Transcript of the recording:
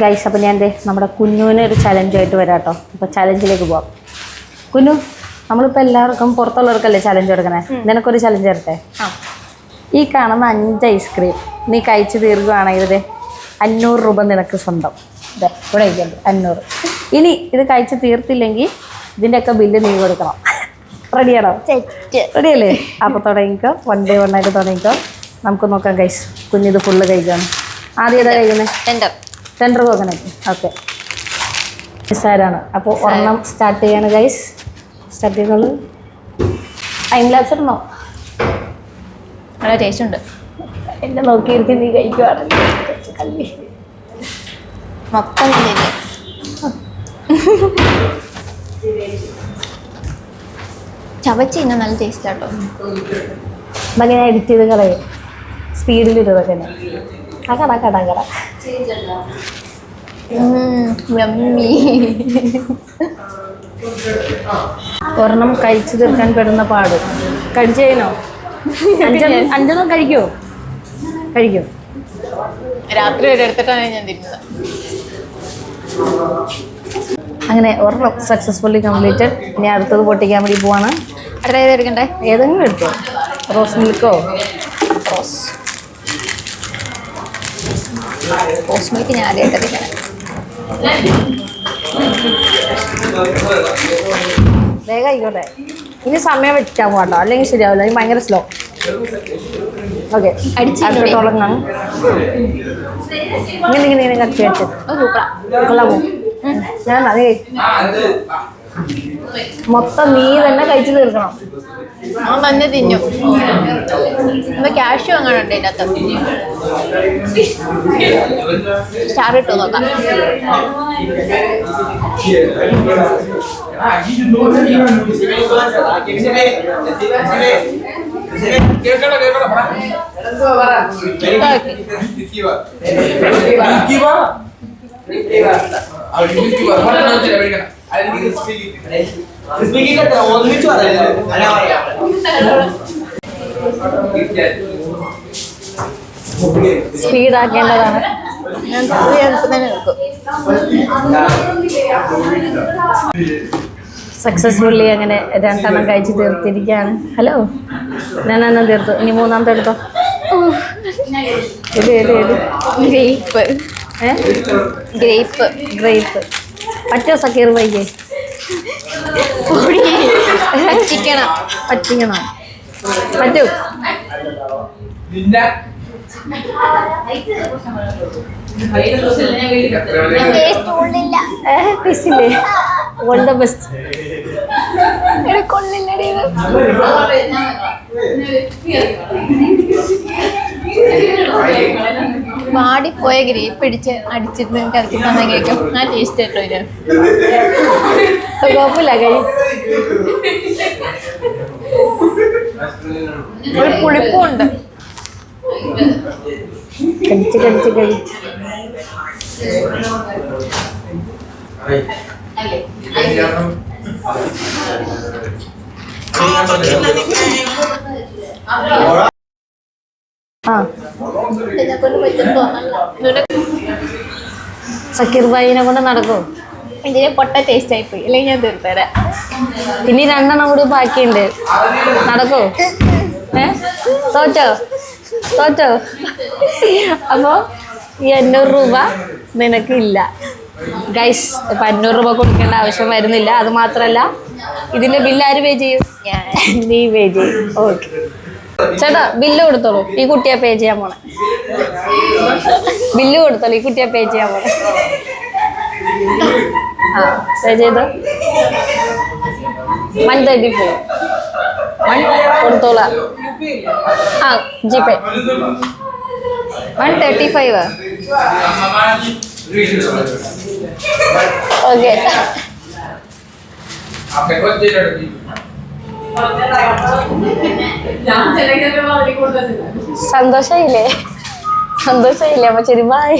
Guys അപ്പം ഞാൻ നമ്മുടെ കുഞ്ഞുവിന് ഒരു ചലഞ്ചായിട്ട് വരാം കേട്ടോ അപ്പോൾ ചലഞ്ചിലേക്ക് പോവാം. കുഞ്ഞു നമ്മളിപ്പോൾ എല്ലാവർക്കും പുറത്തുള്ളവർക്കല്ലേ ചലഞ്ച് കൊടുക്കണേ? നിനക്കൊരു ചലഞ്ച് തരട്ടെ ആ. ഈ കാണുന്ന അഞ്ച് ഐസ്ക്രീം നീ കഴിച്ചു തീർക്കുകയാണെങ്കിൽ ദേ അഞ്ഞൂറ് രൂപ നിനക്ക് സ്വന്തം. ഇതെ ഇവിടെ ഇരിക്കണ്ട് അഞ്ഞൂറ്. ഇനി ഇത് കഴിച്ച് തീർത്തില്ലെങ്കിൽ ഇതിന്റെയൊക്കെ ബില്ല് നീ കൊടുക്കണം. റെഡിയാണോ റെഡിയല്ലേ അപ്പോൾ തുടങ്ങിക്കോ. വൺ ബൈ വൺ ആയിട്ട് തുടങ്ങിക്കോ. നമുക്ക് നോക്കാം ഗൈസ് കുഞ്ഞിത് ഫുള്ള് കഴിക്കണം ആദ്യം ഏതാ കഴിക്കുന്നത് ടെൻഡർ സെന്റർ കോക്കനട്ട് ഓക്കെ നിസ്സാരാണ് അപ്പോൾ ഒരെണ്ണം സ്റ്റാർട്ട് ചെയ്യാണ് ഗൈസ് സ്റ്റാർട്ട് ചെയ്തോളൂ ടൈം ലാപ്സ് ഇടണോ നല്ല ടേസ്റ്റ് ഉണ്ട്. എന്നെ നോക്കിയിരുത്തി നീ കഴിക്കുവാണെങ്കിൽ മൊത്തം ചവച്ച് ഇന്ന് നല്ല ടേസ്റ്റ് ആട്ടോ. അതങ്ങനെ എഡിറ്റ് ചെയ്ത് കളയും. സ്പീഡിലിട്ടതൊക്കെ കട കട കട യമ്മി ഒരെണ്ണം കഴിച്ചു തീർക്കാൻ പെടുന്ന പാട്. കഴിച്ചു കഴിഞ്ഞോ? അഞ്ചെണ്ണം കഴിക്കോ? കഴിക്കോ? രാത്രി വരെ എടുത്തിട്ടാണ് ഞാൻ തിരുന്നത് അങ്ങനെ ഒരെണ്ണം സക്സസ്ഫുള്ളി കംപ്ലീറ്റഡ് ഇനി അടുത്തത് പൊട്ടിക്കാൻ വേണ്ടി പോവാണ്. അടുത്ത ഏത് എടുക്കണ്ടേ? ഏതെങ്കിലും എടുത്തോ? റോസ് മിൽക്കോ? റോസ്. റോസ് മിൽക്ക് ഞാൻ ആദ്യമായിട്ട് എടുക്കണേ വേഗം ആയിക്കോട്ടെ. ഇനി സമയം വെച്ചാൽ പോകട്ടോ അല്ലെങ്കിൽ ശരിയാവില്ല. ഇനി ഭയങ്കര സ്ലോ ഓക്കെ അടിച്ച് തുടങ്ങാം ഇങ്ങനെ ഇങ്ങനെ ഇങ്ങനെ കത്തി വെച്ച് കൊള്ളാമോ? ഞാൻ അത്. മൊത്തം നീ തന്നെ കഴിച്ചു തീർക്കണം. അവൻ വന്ന് തിന്നു അപ്പൊ ക്യാഷും അങ്ങനെ ഉണ്ട് ഇതിന്റെ അകത്ത് സ്റ്റാർ ഇട്ടു നോക്കാം കേൾക്കണോ കേൾക്കണോ ഒന്നിച്ചു സ്പീഡ് ആക്കേണ്ടതാണ് ഞാൻ ചെറിയ അടുപ്പ് തന്നെ നിൽക്കും സക്സസ്ഫുള്ളി അങ്ങനെ രണ്ടെണ്ണം കഴിച്ച് തീർത്തിരിക്കുകയാണ്. ഹലോ രണ്ടെണ്ണം തീർത്തു? ഇനി മൂന്നാമത്തെ എടുത്തോ? ഇത് ഏത് ഏത് ഗ്രേപ്പ് ഏ? ഗ്രേപ്പ് ഗ്രേപ്പ് പറ്റോ സക്കീർ വൈകേ ചിക്കണം പറ്റിക്കണം. പറ്റൂ. ടേസ്റ്റില്ലേ ഓൾ ദ ബെസ്റ്റ് കൊള്ളില്ലടി വാടിപ്പോയ ഗ്രേപ്പ് അടിച്ച് അടിച്ചിട്ട് തന്നെ കേൾക്കും. ആ ടേസ്റ്റ് കേട്ടോ ഇത്. കുഴപ്പമില്ല കൈ ഒരു പുളിപ്പുണ്ട് കടിച്ച് കടിച്ച് കഴി ആ ഇതിനെക്കൊണ്ട് പറ്റും തോന്നല്ല ഇതിന്റെ സക്കീർ ഭായിനെ കൊണ്ട് നടക്കോ? ഇതിന് പൊട്ട ടേസ്റ്റ് ആയി പോയി. അല്ലെങ്കിൽ ഞാൻ തീർത്തരാം. ഇനി രണ്ടെണ്ണം കൂടി ബാക്കിയുണ്ട്. നടക്കോ? ഏ? തോറ്റോ? തോറ്റോ? അപ്പോൾ ഈ അഞ്ഞൂറ് രൂപ നിനക്കില്ല ഗൈസ് ഇപ്പം അഞ്ഞൂറ് രൂപ കൊടുക്കേണ്ട ആവശ്യം വരുന്നില്ല. അത് മാത്രമല്ല ഇതിന്റെ ബില്ല് ആര് പേ ചെയ്യും? നീ പേ ചെയ്യും. ഓക്കെ ചേട്ടാ ബില്ല് കൊടുത്തോളൂ. ഈ കുട്ടിയെ പേ ചെയ്യാൻ പോണേ. ബില്ല് കൊടുത്തോളൂ ഈ കുട്ടിയെ പേ ചെയ്യാൻ പോണേ. ആ പേ ചെയ്തോ. വൺ തേർട്ടി ഫോർ വൺ കൊടുത്തോളാം. ആ G pay one thirty five okay സന്തോഷമായില്ലേ അപ്പൊ ശരി ബൈ